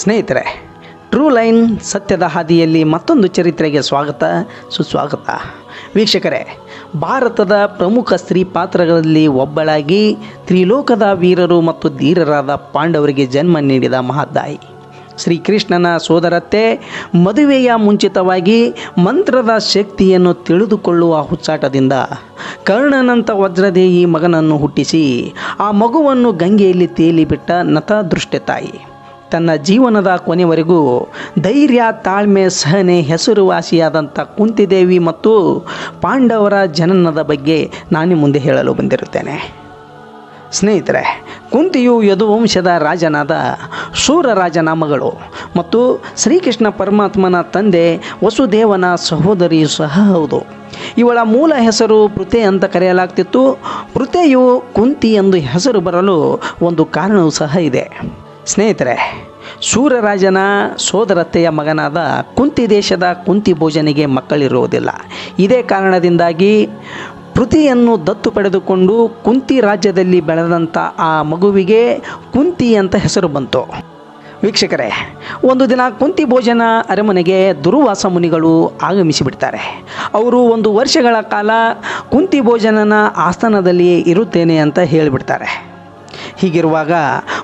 ಸ್ನೇಹಿತರೆ true line ಸತ್ಯದ ಹಾದಿಯಲ್ಲಿ ಮತ್ತೊಂದು ಚರಿತ್ರೆಗೆ ಸ್ವಾಗತ, ಸುಸ್ವಾಗತ. ವೀಕ್ಷಕರೇ, ಭಾರತದ ಪ್ರಮುಖ ಸ್ತ್ರೀ ಪಾತ್ರಗಳಲ್ಲಿ ಒಬ್ಬಳಾಗಿ ತ್ರಿಲೋಕದ ವೀರರು ಮತ್ತು ಧೀರರಾದ ಪಾಂಡವರಿಗೆ ಜನ್ಮ ನೀಡಿದ ಮಹದ್ದಾಯಿ ಶ್ರೀಕೃಷ್ಣನ ಸೋದರತ್ತೆ ಮದುವೆಯ ಮುಂಚಿತವಾಗಿ ಮಂತ್ರದ ಶಕ್ತಿಯನ್ನು ತಿಳಿದುಕೊಳ್ಳುವ ಹುಚ್ಚಾಟದಿಂದ ಕರ್ಣನಂತ ವಜ್ರದೇಹಿ ಮಗನನ್ನು ಹುಟ್ಟಿಸಿ, ಆ ಮಗುವನ್ನು ಗಂಗೆಯಲ್ಲಿ ತೇಲಿಬಿಟ್ಟ ನತದೃಷ್ಟೆ ತಾಯಿ. ತನ್ನ ಜೀವನದ ಕೊನೆವರೆಗೂ ಧೈರ್ಯ, ತಾಳ್ಮೆ, ಸಹನೆ, ಹೆಸರುವಾಸಿಯಾದಂಥ ಕುಂತಿದೇವಿ ಮತ್ತು ಪಾಂಡವರ ಜನನದ ಬಗ್ಗೆ ನಾನು ಮುಂದೆ ಹೇಳಲು ಬಂದಿರುತ್ತೇನೆ. ಸ್ನೇಹಿತರೆ, ಕುಂತಿಯು ಯದುವಂಶದ ರಾಜನಾದ ಶೂರರಾಜನ ಮಗಳು ಮತ್ತು ಶ್ರೀಕೃಷ್ಣ ಪರಮಾತ್ಮನ ತಂದೆ ವಸುದೇವನ ಸಹೋದರಿಯೂ ಸಹ ಹೌದು. ಇವಳ ಮೂಲ ಹೆಸರು ಪೃಥೆ ಅಂತ ಕರೆಯಲಾಗ್ತಿತ್ತು. ಪೃಥೆಯು ಕುಂತಿ ಎಂದು ಹೆಸರು ಬರಲು ಒಂದು ಕಾರಣವೂ ಸಹ ಇದೆ. ಸ್ನೇಹಿತರೆ, ಸೂರ್ಯರಾಜನ ಸೋದರತ್ತೆಯ ಮಗನಾದ ಕುಂತಿ ದೇಶದ ಕುಂತಿ ಭೋಜನಿಗೆ ಮಕ್ಕಳಿರುವುದಿಲ್ಲ. ಇದೇ ಕಾರಣದಿಂದಾಗಿ ಪೃಥಿಯನ್ನು ದತ್ತು ಪಡೆದುಕೊಂಡು ಕುಂತಿ ರಾಜ್ಯದಲ್ಲಿ ಬೆಳೆದಂಥ ಆ ಮಗುವಿಗೆ ಕುಂತಿ ಅಂತ ಹೆಸರು ಬಂತು. ವೀಕ್ಷಕರೇ, ಒಂದು ದಿನ ಕುಂತಿ ಭೋಜನ ಅರಮನೆಗೆ ದುರ್ವಾಸ ಮುನಿಗಳು ಆಗಮಿಸಿಬಿಡ್ತಾರೆ ಅವರು ಒಂದು ವರ್ಷಗಳ ಕಾಲ ಕುಂತಿ ಭೋಜನನ ಆಸ್ಥಾನದಲ್ಲಿಯೇ ಇರುತ್ತೇನೆ ಅಂತ ಹೇಳಿಬಿಡ್ತಾರೆ. ಹೀಗಿರುವಾಗ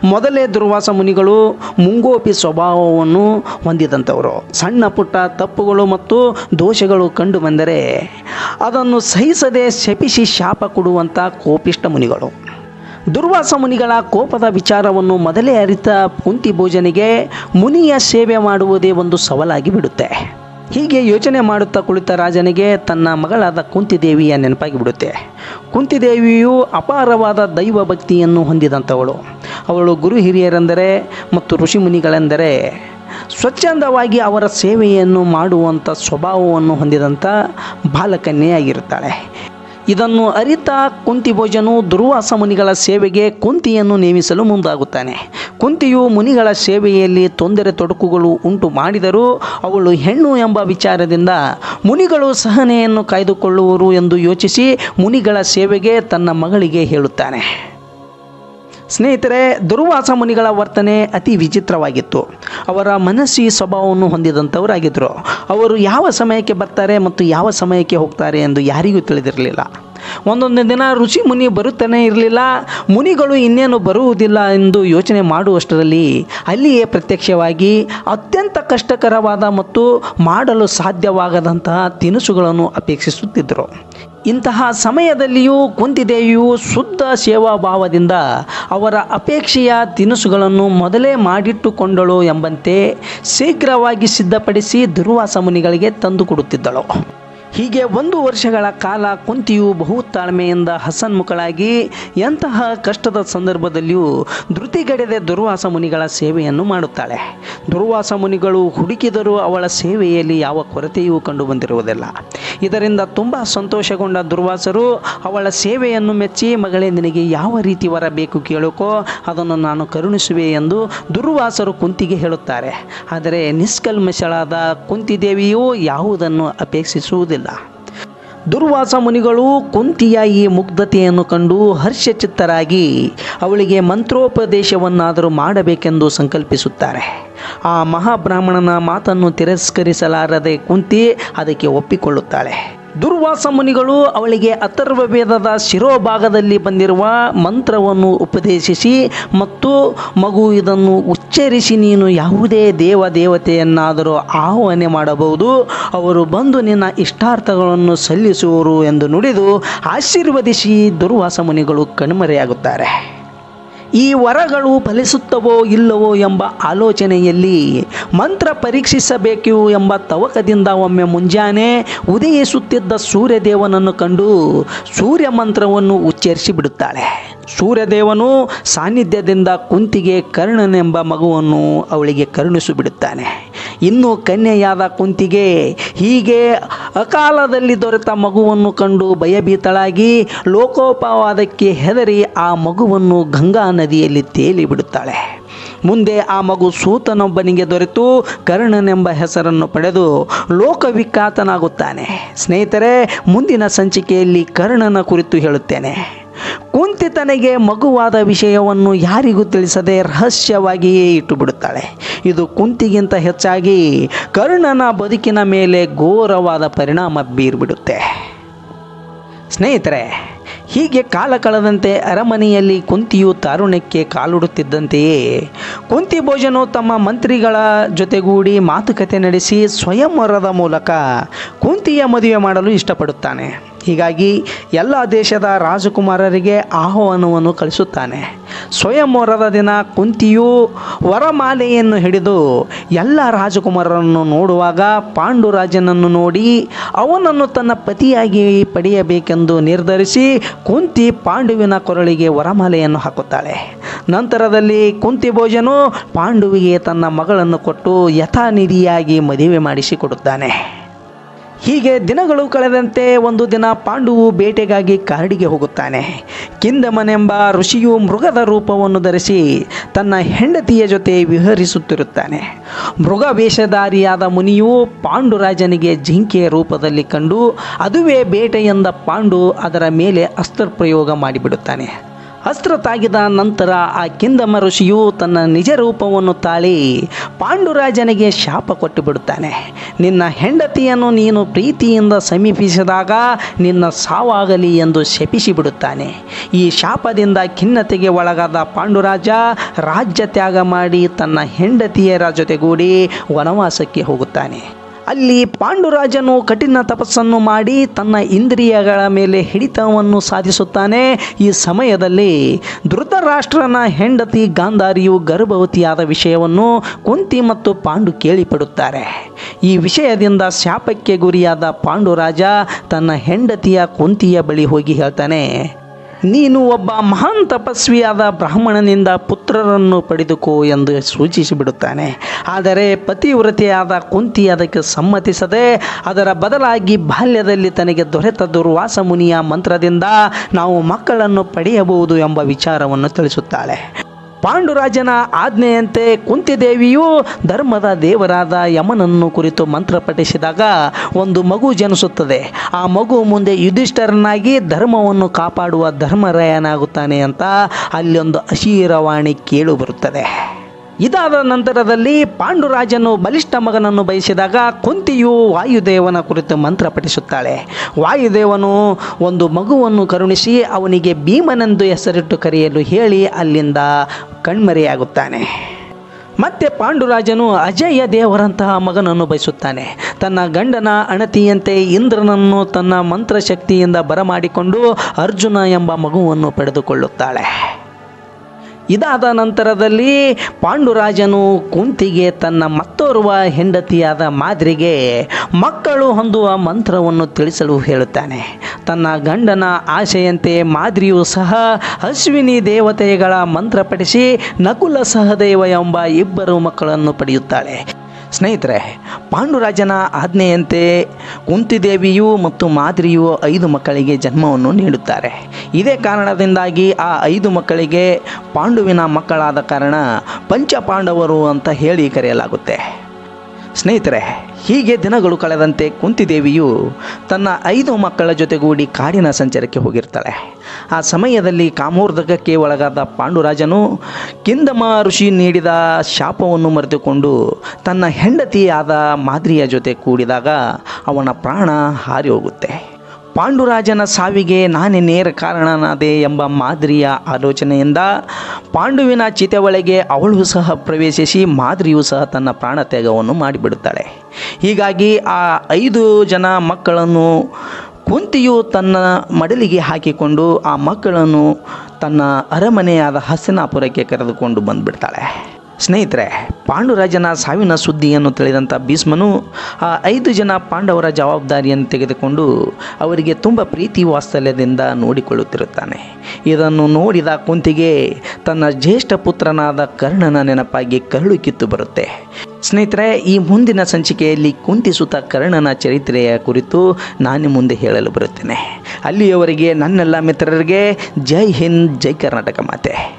ಮೊದಲೇ ದುರ್ವಾಸ ಮುನಿಗಳು ಮುಂಗೋಪಿ ಸ್ವಭಾವವನ್ನು ಹೊಂದಿದಂಥವರು. ಸಣ್ಣ ಪುಟ್ಟ ತಪ್ಪುಗಳು ಮತ್ತು ದೋಷಗಳು ಕಂಡು ಬಂದರೆ ಅದನ್ನು ಸಹಿಸದೆ ಶಪಿಸಿ ಶಾಪ ಕೊಡುವಂಥ ಕೋಪಿಷ್ಟ ಮುನಿಗಳು. ದುರ್ವಾಸ ಮುನಿಗಳ ಕೋಪದ ವಿಚಾರವನ್ನು ಮೊದಲೇ ಅರಿತ ಕುಂತಿ ಭೋಜನಿಗೆ ಮುನಿಯ ಸೇವೆ ಮಾಡುವುದೇ ಒಂದು ಸವಾಲಾಗಿ ಬಿಡುತ್ತೆ. ಹೀಗೆ ಯೋಚನೆ ಮಾಡುತ್ತಾ ಕುಳಿತ ರಾಜನಿಗೆ ತನ್ನ ಮಗಳಾದ ಕುಂತಿದೇವಿಯ ನೆನಪಾಗಿ ಬಿಡುತ್ತೆ. ಕುಂತಿದೇವಿಯು ಅಪಾರವಾದ ದೈವ ಭಕ್ತಿಯನ್ನು ಹೊಂದಿದಂಥವಳು ಅವಳು ಗುರು ಹಿರಿಯರೆಂದರೆ ಮತ್ತು ಋಷಿಮುನಿಗಳೆಂದರೆ ಸ್ವಚ್ಛಂದವಾಗಿ ಅವರ ಸೇವೆಯನ್ನು ಮಾಡುವಂಥ ಸ್ವಭಾವವನ್ನು ಹೊಂದಿದಂಥ ಬಾಲಕನ್ಯೆಯಾಗಿರುತ್ತಾಳೆ ಇದನ್ನು ಅರಿತ ಕುಂತಿ ಭೋಜನು ದುರ್ವಾಸ ಮುನಿಗಳ ಸೇವೆಗೆ ಕುಂತಿಯನ್ನು ನೇಮಿಸಲು ಮುಂದಾಗುತ್ತಾನೆ. ಕುಂತಿಯು ಮುನಿಗಳ ಸೇವೆಯಲ್ಲಿ ತೊಂದರೆ ತೊಡಕುಗಳು ಉಂಟು ಮಾಡಿದರೂ ಅವಳು ಹೆಣ್ಣು ಎಂಬ ವಿಚಾರದಿಂದ ಮುನಿಗಳು ಸಹನೆಯನ್ನು ಕಾಯ್ದುಕೊಳ್ಳುವರು ಎಂದು ಯೋಚಿಸಿ ಮುನಿಗಳ ಸೇವೆಗೆ ತನ್ನ ಮಗಳಿಗೆ ಹೇಳುತ್ತಾನೆ. ಸ್ನೇಹಿತರೆ, ದುರ್ವಾಸ ಮುನಿಗಳ ವರ್ತನೆ ಅತಿ ವಿಚಿತ್ರವಾಗಿತ್ತು. ಅವರ ಮನಸ್ಸಿ ಸ್ವಭಾವವನ್ನು ಹೊಂದಿದಂಥವರಾಗಿದ್ದರು ಅವರು ಯಾವ ಸಮಯಕ್ಕೆ ಬರ್ತಾರೆ ಮತ್ತು ಯಾವ ಸಮಯಕ್ಕೆ ಹೋಗ್ತಾರೆ ಎಂದು ಯಾರಿಗೂ ತಿಳಿದಿರಲಿಲ್ಲ. ಒಂದೊಂದು ದಿನ ಋಷಿ ಮುನಿ ಬರುತ್ತಾನೆ ಇರಲಿಲ್ಲ. ಮುನಿಗಳು ಇನ್ನೇನು ಬರುವುದಿಲ್ಲ ಎಂದು ಯೋಚನೆ ಮಾಡುವಷ್ಟರಲ್ಲಿ ಅಲ್ಲಿಯೇ ಪ್ರತ್ಯಕ್ಷವಾಗಿ ಅತ್ಯಂತ ಕಷ್ಟಕರವಾದ ಮತ್ತು ಮಾಡಲು ಸಾಧ್ಯವಾಗದಂತಹ ತಿನಿಸುಗಳನ್ನು ಅಪೇಕ್ಷಿಸುತ್ತಿದ್ದರು. ಇಂತಹ ಸಮಯದಲ್ಲಿಯೂ ಕುಂತಿದೇವಿಯು ಶುದ್ಧ ಸೇವಾ ಭಾವದಿಂದ ಅವರ ಅಪೇಕ್ಷೆಯ ತಿನಿಸುಗಳನ್ನು ಮೊದಲೇ ಮಾಡಿಟ್ಟುಕೊಂಡಳು ಎಂಬಂತೆ ಶೀಘ್ರವಾಗಿ ಸಿದ್ಧಪಡಿಸಿ ದುರ್ವಾಸ ಮುನಿಗಳಿಗೆ ತಂದು ಕೊಡುತ್ತಿದ್ದಳು. ಹೀಗೆ ಒಂದು ವರ್ಷಗಳ ಕಾಲ ಕುಂತಿಯು ಬಹು ತಾಳ್ಮೆಯಿಂದ ಹಸನ್ಮುಖಳಾಗಿ ಎಂತಹ ಕಷ್ಟದ ಸಂದರ್ಭದಲ್ಲಿಯೂ ಧೃತಿಗಡೆದೆ ದುರ್ವಾಸ ಮುನಿಗಳ ಸೇವೆಯನ್ನು ಮಾಡುತ್ತಾಳೆ. ದುರ್ವಾಸ ಮುನಿಗಳು ಹುಡುಕಿದರೂ ಅವಳ ಸೇವೆಯಲ್ಲಿ ಯಾವ ಕೊರತೆಯೂ ಕಂಡುಬಂದಿರುವುದಿಲ್ಲ. ಇದರಿಂದ ತುಂಬ ಸಂತೋಷಗೊಂಡ ದುರ್ವಾಸರು ಅವಳ ಸೇವೆಯನ್ನು ಮೆಚ್ಚಿ, ಮಗಳೇ, ನಿನಗೆ ಯಾವ ರೀತಿ ವರ ಬೇಕು ಕೇಳೋಕೋ, ಅದನ್ನು ನಾನು ಕರುಣಿಸುವೆ ಎಂದು ದುರ್ವಾಸರು ಕುಂತಿಗೆ ಹೇಳುತ್ತಾರೆ. ಆದರೆ ನಿಷ್ಕಲ್ಮಶಳಾದ ಕುಂತಿದೇವಿಯು ಯಾವುದನ್ನು ಅಪೇಕ್ಷಿಸುವುದಿಲ್ಲ. ದುರ್ವಾಸ ಮುನಿಗಳು ಕುಂತಿಯ ಈ ಮುಗ್ಧತೆಯನ್ನು ಕಂಡು ಹರ್ಷಚಿತ್ತರಾಗಿ ಅವಳಿಗೆ ಮಂತ್ರೋಪದೇಶವನ್ನಾದರೂ ಮಾಡಬೇಕೆಂದು ಸಂಕಲ್ಪಿಸುತ್ತಾರೆ. ಆ ಮಹಾಬ್ರಾಹ್ಮಣನ ಮಾತನ್ನು ತಿರಸ್ಕರಿಸಲಾರದೆ ಕುಂತಿ ಅದಕ್ಕೆ ಒಪ್ಪಿಕೊಳ್ಳುತ್ತಾಳೆ. ದುರ್ವಾಸ ಮುನಿಗಳು ಅವಳಿಗೆ ಅಥರ್ವ ವೇದದ ಶಿರೋಭಾಗದಲ್ಲಿ ಬಂದಿರುವ ಮಂತ್ರವನ್ನು ಉಪದೇಶಿಸಿ ಮತ್ತು ಮಗು ಇದನ್ನು ಉಚ್ಚರಿಸಿ ನೀನು ಯಾವುದೇ ದೇವ ದೇವತೆಯನ್ನಾದರೂ ಆಹ್ವಾನೆ ಮಾಡಬಹುದು. ಅವರು ಬಂದು ನಿನ್ನ ಇಷ್ಟಾರ್ಥಗಳನ್ನು ಸಲ್ಲಿಸುವರು ಎಂದು ನುಡಿದು ಆಶೀರ್ವದಿಸಿ ದುರ್ವಾಸ ಮುನಿಗಳು ಕಣ್ಮರೆಯಾಗುತ್ತಾರೆ. ಈ ವರಗಳು ಫಲಿಸುತ್ತವೋ ಇಲ್ಲವೋ ಎಂಬ ಆಲೋಚನೆಯಲ್ಲಿ ಮಂತ್ರ ಪರೀಕ್ಷಿಸಬೇಕು ಎಂಬ ತವಕದಿಂದ ಒಮ್ಮೆ ಮುಂಜಾನೆ ಉದಯಿಸುತ್ತಿದ್ದ ಸೂರ್ಯದೇವನನ್ನು ಕಂಡು ಸೂರ್ಯ ಮಂತ್ರವನ್ನು ಉಚ್ಚರಿಸಿ ಬಿಡುತ್ತಾಳೆ. ಸೂರ್ಯದೇವನು ಸಾನ್ನಿಧ್ಯದಿಂದ ಕುಂತಿಗೆ ಕರ್ಣನೆಂಬ ಮಗುವನ್ನು ಅವಳಿಗೆ ಕರುಣಿಸು ಬಿಡುತ್ತಾನೆ. ಇನ್ನು ಕನ್ಯೆಯಾದ ಕುಂತಿಗೆ ಹೀಗೆ ಅಕಾಲದಲ್ಲಿ ದೊರೆತ ಮಗುವನ್ನು ಕಂಡು ಭಯಭೀತಳಾಗಿ ಲೋಕೋಪವಾದಕ್ಕೆ ಹೆದರಿ ಆ ಮಗುವನ್ನು ಗಂಗಾ ನದಿಯಲ್ಲಿ ತೇಲಿ ಬಿಡುತ್ತಾಳೆ. ಮುಂದೆ ಆ ಮಗು ಸೂತನೊಬ್ಬನಿಗೆ ದೊರೆತು ಕರ್ಣನೆಂಬ ಹೆಸರನ್ನು ಪಡೆದು ಲೋಕವಿಖ್ಯಾತನಾಗುತ್ತಾನೆ. ಸ್ನೇಹಿತರೆ, ಮುಂದಿನ ಸಂಚಿಕೆಯಲ್ಲಿ ಕರ್ಣನ ಕುರಿತು ಹೇಳುತ್ತೇನೆ. ಕುಂತಿ ತನಗೆ ಮಗುವಾದ ವಿಷಯವನ್ನು ಯಾರಿಗೂ ತಿಳಿಸದೆ ರಹಸ್ಯವಾಗಿಯೇ ಇಟ್ಟುಬಿಡುತ್ತಾಳೆ. ಇದು ಕುಂತಿಗಿಂತ ಹೆಚ್ಚಾಗಿ ಕರ್ಣನ ಬದುಕಿನ ಮೇಲೆ ಘೋರವಾದ ಪರಿಣಾಮ ಬೀರ್ಬಿಡುತ್ತೆ. ಸ್ನೇಹಿತರೆ, ಹೀಗೆ ಕಾಲ ಕಳೆದಂತೆ ಅರಮನೆಯಲ್ಲಿ ಕುಂತಿಯು ತಾರುಣ್ಯಕ್ಕೆ ಕಾಲುಡುತ್ತಿದ್ದಂತೆಯೇ ಕುಂತಿ ಭೋಜನು ತಮ್ಮ ಮಂತ್ರಿಗಳ ಜೊತೆಗೂಡಿ ಮಾತುಕತೆ ನಡೆಸಿ ಸ್ವಯಂವರದ ಮೂಲಕ ಕುಂತಿಯ ಮದುವೆ ಮಾಡಲು ಇಷ್ಟಪಡುತ್ತಾನೆ. ಹೀಗಾಗಿ ಎಲ್ಲ ದೇಶದ ರಾಜಕುಮಾರರಿಗೆ ಆಹ್ವಾನವನ್ನು ಕಳಿಸುತ್ತಾನೆ. ಸ್ವಯಂವರದ ದಿನ ಕುಂತಿಯು ವರಮಾಲೆಯನ್ನು ಹಿಡಿದು ಎಲ್ಲ ರಾಜಕುಮಾರರನ್ನು ನೋಡುವಾಗ ಪಾಂಡುರಾಜನನ್ನು ನೋಡಿ ಅವನನ್ನು ತನ್ನ ಪತಿಯಾಗಿ ಪಡೆಯಬೇಕೆಂದು ನಿರ್ಧರಿಸಿ ಕುಂತಿ ಪಾಂಡುವಿನ ಕೊರಳಿಗೆ ವರಮಾಲೆಯನ್ನು ಹಾಕುತ್ತಾಳೆ. ನಂತರದಲ್ಲಿ ಕುಂತಿ ಭೋಜನು ಪಾಂಡುವಿಗೆ ತನ್ನ ಮಗಳನ್ನು ಕೊಟ್ಟು ಯಥಾನಿಧಿಯಾಗಿ ಮದುವೆ ಮಾಡಿಸಿಕೊಡುತ್ತಾನೆ. ಹೀಗೆ ದಿನಗಳು ಕಳೆದಂತೆ ಒಂದು ದಿನ ಪಾಂಡುವು ಬೇಟೆಗಾಗಿ ಕಾಡಿಗೆ ಹೋಗುತ್ತಾನೆ. ಕಿಂದಮನೆಂಬ ಋಷಿಯು ಮೃಗದ ರೂಪವನ್ನು ಧರಿಸಿ ತನ್ನ ಹೆಂಡತಿಯ ಜೊತೆ ವಿಹರಿಸುತ್ತಿರುತ್ತಾನೆ. ಮೃಗ ವೇಷಧಾರಿಯಾದ ಮುನಿಯು ಪಾಂಡುರಾಜನಿಗೆ ಜಿಂಕೆಯ ರೂಪದಲ್ಲಿ ಕಂಡು, ಅದುವೇ ಬೇಟೆ ಎಂದ ಪಾಂಡು ಅದರ ಮೇಲೆ ಅಸ್ತ್ರ ಪ್ರಯೋಗ ಮಾಡಿಬಿಡುತ್ತಾನೆ. ಅಸ್ತ್ರ ತಾಗಿದ ನಂತರ ಆ ಕಿಂದಮ ಋಷಿಯು ತನ್ನ ನಿಜ ರೂಪವನ್ನು ತಾಳಿ ಪಾಂಡುರಾಜನಿಗೆ ಶಾಪ ಕೊಟ್ಟು ಬಿಡುತ್ತಾನೆ. ನಿನ್ನ ಹೆಂಡತಿಯನ್ನು ನೀನು ಪ್ರೀತಿಯಿಂದ ಸಮೀಪಿಸಿದಾಗ ನಿನ್ನ ಸಾವಾಗಲಿ ಎಂದು ಶಪಿಸಿ ಬಿಡುತ್ತಾನೆ. ಈ ಶಾಪದಿಂದ ಖಿನ್ನತೆಗೆ ಒಳಗಾದ ಪಾಂಡುರಾಜ ರಾಜ್ಯ ತ್ಯಾಗ ಮಾಡಿ ತನ್ನ ಹೆಂಡತಿಯರ ಜೊತೆಗೂಡಿ ವನವಾಸಕ್ಕೆ ಹೋಗುತ್ತಾನೆ. ಅಲ್ಲಿ ಪಾಂಡುರಾಜನು ಕಠಿಣ ತಪಸ್ಸನ್ನು ಮಾಡಿ ತನ್ನ ಇಂದ್ರಿಯಗಳ ಮೇಲೆ ಹಿಡಿತವನ್ನು ಸಾಧಿಸುತ್ತಾನೆ. ಈ ಸಮಯದಲ್ಲಿ ಧೃತರಾಷ್ಟ್ರನ ಹೆಂಡತಿ ಗಾಂಧಾರಿಯು ಗರ್ಭವತಿಯಾದ ವಿಷಯವನ್ನು ಕುಂತಿ ಮತ್ತು ಪಾಂಡು ಕೇಳಿಪಡುತ್ತಾರೆ. ಈ ವಿಷಯದಿಂದ ಶಾಪಕ್ಕೆ ಗುರಿಯಾದ ಪಾಂಡುರಾಜ ತನ್ನ ಹೆಂಡತಿಯ ಕುಂತಿಯ ಬಳಿ ಹೋಗಿ ಹೇಳ್ತಾನೆ ನೀನು ಒಬ್ಬ ಮಹಾನ್ ತಪಸ್ವಿಯಾದ ಬ್ರಾಹ್ಮಣನಿಂದ ಪುತ್ರರನ್ನು ಪಡೆದುಕೋ ಎಂದು ಸೂಚಿಸಿಬಿಡುತ್ತಾನೆ. ಆದರೆ ಪತಿವ್ರತೆಯಾದ ಕುಂತಿ ಅದಕ್ಕೆ ಸಮ್ಮತಿಸದೆ ಅದರ ಬದಲಾಗಿ ಬಾಲ್ಯದಲ್ಲಿ ತನಗೆ ದೊರೆತ ದುರ್ವಾಸ ಮುನಿಯ ಮಂತ್ರದಿಂದ ನಾವು ಮಕ್ಕಳನ್ನು ಪಡೆಯಬಹುದು ಎಂಬ ವಿಚಾರವನ್ನು ತಿಳಿಸುತ್ತಾಳೆ. ಪಾಂಡುರಾಜನ ಆಜ್ಞೆಯಂತೆ ಕುಂತಿದೇವಿಯು ಧರ್ಮದ ದೇವರಾದ ಯಮನನ್ನು ಕುರಿತು ಮಂತ್ರ ಪಠಿಸಿದಾಗ ಒಂದು ಮಗು ಜನಿಸುತ್ತದೆ. ಆ ಮಗು ಮುಂದೆ ಯುಧಿಷ್ಠರನಾಗಿ ಧರ್ಮವನ್ನು ಕಾಪಾಡುವ ಧರ್ಮರಾಯನಾಗುತ್ತಾನೆ ಅಂತ ಅಲ್ಲೊಂದು ಅಶೀರವಾಣಿ ಕೇಳು ಬರುತ್ತದೆ. ಇದಾದ ನಂತರದಲ್ಲಿ ಪಾಂಡುರಾಜನು ಬಲಿಷ್ಠ ಮಗನನ್ನು ಬಯಸಿದಾಗ ಕುಂತಿಯು ವಾಯುದೇವನ ಕುರಿತು ಮಂತ್ರ ಪಠಿಸುತ್ತಾಳೆ. ವಾಯುದೇವನು ಒಂದು ಮಗುವನ್ನು ಕರುಣಿಸಿ ಅವನಿಗೆ ಭೀಮನೆಂದು ಹೆಸರಿಟ್ಟು ಕರೆಯಲು ಹೇಳಿ ಅಲ್ಲಿಂದ ಕಣ್ಮರೆಯಾಗುತ್ತಾನೆ. ಮತ್ತೆ ಪಾಂಡುರಾಜನು ಅಜಯ ದೇವರಂತಹ ಮಗನನ್ನು ಬಯಸುತ್ತಾನೆ. ತನ್ನ ಗಂಡನ ಅಣತಿಯಂತೆ ಇಂದ್ರನನ್ನು ತನ್ನ ಮಂತ್ರಶಕ್ತಿಯಿಂದ ಬರಮಾಡಿಕೊಂಡು ಅರ್ಜುನ ಎಂಬ ಮಗುವನ್ನು ಪಡೆದುಕೊಳ್ಳುತ್ತಾಳೆ. ಇದಾದ ನಂತರದಲ್ಲಿ ಪಾಂಡುರಾಜನು ಕುಂತಿಗೆ ತನ್ನ ಮತ್ತೋರ್ವ ಹೆಂಡತಿಯಾದ ಮಾದ್ರಿಗೆ ಮಕ್ಕಳು ಹೊಂದುವ ಮಂತ್ರವನ್ನು ತಿಳಿಸಲು ಹೇಳುತ್ತಾನೆ. ತನ್ನ ಗಂಡನ ಆಶೆಯಂತೆ ಮಾದ್ರಿಯು ಸಹ ಅಶ್ವಿನಿ ದೇವತೆಗಳ ಮಂತ್ರ ಪಡಿಸಿ ನಕುಲ ಸಹದೇವ ಎಂಬ ಇಬ್ಬರು ಮಕ್ಕಳನ್ನು ಪಡೆಯುತ್ತಾಳೆ. ಸ್ನೇಹಿತರೆ, ಪಾಂಡುರಾಜನ ಆಜ್ಞೆಯಂತೆ ಕುಂತಿದೇವಿಯು ಮತ್ತು ಮಾದ್ರಿಯು ಐದು ಮಕ್ಕಳಿಗೆ ಜನ್ಮವನ್ನು ನೀಡುತ್ತಾರೆ. ಇದೇ ಕಾರಣದಿಂದಾಗಿ ಆ ಐದು ಮಕ್ಕಳಿಗೆ ಪಾಂಡುವಿನ ಮಕ್ಕಳಾದ ಕಾರಣ ಪಂಚಪಾಂಡವರು ಅಂತ ಹೇಳಿ ಕರೆಯಲಾಗುತ್ತೆ. ಸ್ನೇಹಿತರೆ, ಹೀಗೆ ದಿನಗಳು ಕಳೆದಂತೆ ಕುಂತಿದೇವಿಯು ತನ್ನ ಐದು ಮಕ್ಕಳ ಜೊತೆಗೂಡಿ ಕಾಡಿನ ಸಂಚಾರಕ್ಕೆ ಹೋಗಿರ್ತಾಳೆ. ಆ ಸಮಯದಲ್ಲಿ ಕಾಮೋರ್ಧಕಕ್ಕೆ ಒಳಗಾದ ಪಾಂಡುರಾಜನು ಕಿಂದಮ ಋಷಿ ನೀಡಿದ ಶಾಪವನ್ನು ಮರೆತುಕೊಂಡು ತನ್ನ ಹೆಂಡತಿಯಾದ ಮಾದ್ರಿಯ ಜೊತೆ ಕೂಡಿದಾಗ ಅವನ ಪ್ರಾಣ ಹಾರಿ ಹೋಗುತ್ತೆ. ಪಾಂಡುರಾಜನ ಸಾವಿಗೆ ನಾನೇ ನೇರ ಕಾರಣನಾದೆ ಎಂಬ ಮಾದರಿಯ ಆಲೋಚನೆಯಿಂದ ಪಾಂಡುವಿನ ಚಿತೆ ಒಳಗೆ ಅವಳು ಸಹ ಪ್ರವೇಶಿಸಿ ಮಾದರಿಯು ಸಹ ತನ್ನ ಪ್ರಾಣತ್ಯಾಗವನ್ನು ಮಾಡಿಬಿಡುತ್ತಾಳೆ. ಹೀಗಾಗಿ ಆ ಐದು ಜನ ಮಕ್ಕಳನ್ನು ಕುಂತಿಯು ತನ್ನ ಮಡಲಿಗೆ ಹಾಕಿಕೊಂಡು ಆ ಮಕ್ಕಳನ್ನು ತನ್ನ ಅರಮನೆಯಾದ ಹಸ್ತಿನಾಪುರಕ್ಕೆ ಕರೆದುಕೊಂಡು ಬಂದುಬಿಡ್ತಾಳೆ. ಸ್ನೇಹಿತರೆ, ಪಾಂಡುರಾಜನ ಸಾವಿನ ಸುದ್ದಿಯನ್ನು ತಿಳಿದಂಥ ಭೀಷ್ಮನು ಆ ಐದು ಜನ ಪಾಂಡವರ ಜವಾಬ್ದಾರಿಯನ್ನು ತೆಗೆದುಕೊಂಡು ಅವರಿಗೆ ತುಂಬ ಪ್ರೀತಿ ವಾತ್ಸಲ್ಯದಿಂದ ನೋಡಿಕೊಳ್ಳುತ್ತಿರುತ್ತಾನೆ. ಇದನ್ನು ನೋಡಿದ ಕುಂತಿಗೆ ತನ್ನ ಜ್ಯೇಷ್ಠ ಪುತ್ರನಾದ ಕರ್ಣನ ನೆನಪಾಗಿ ಕರುಳು ಕಿತ್ತು ಬರುತ್ತೆ. ಸ್ನೇಹಿತರೆ, ಈ ಮುಂದಿನ ಸಂಚಿಕೆಯಲ್ಲಿ ಕುಂತಿಸುತ್ತ ಸುತ ಕರ್ಣನ ಚರಿತ್ರೆಯ ಕುರಿತು ನಾನು ಮುಂದೆ ಹೇಳಲು ಬರುತ್ತೇನೆ. ಅಲ್ಲಿಯವರೆಗೆ ನನ್ನೆಲ್ಲ ಮಿತ್ರರಿಗೆ ಜೈ ಹಿಂದ್, ಜೈ ಕರ್ನಾಟಕ ಮಾತೆ.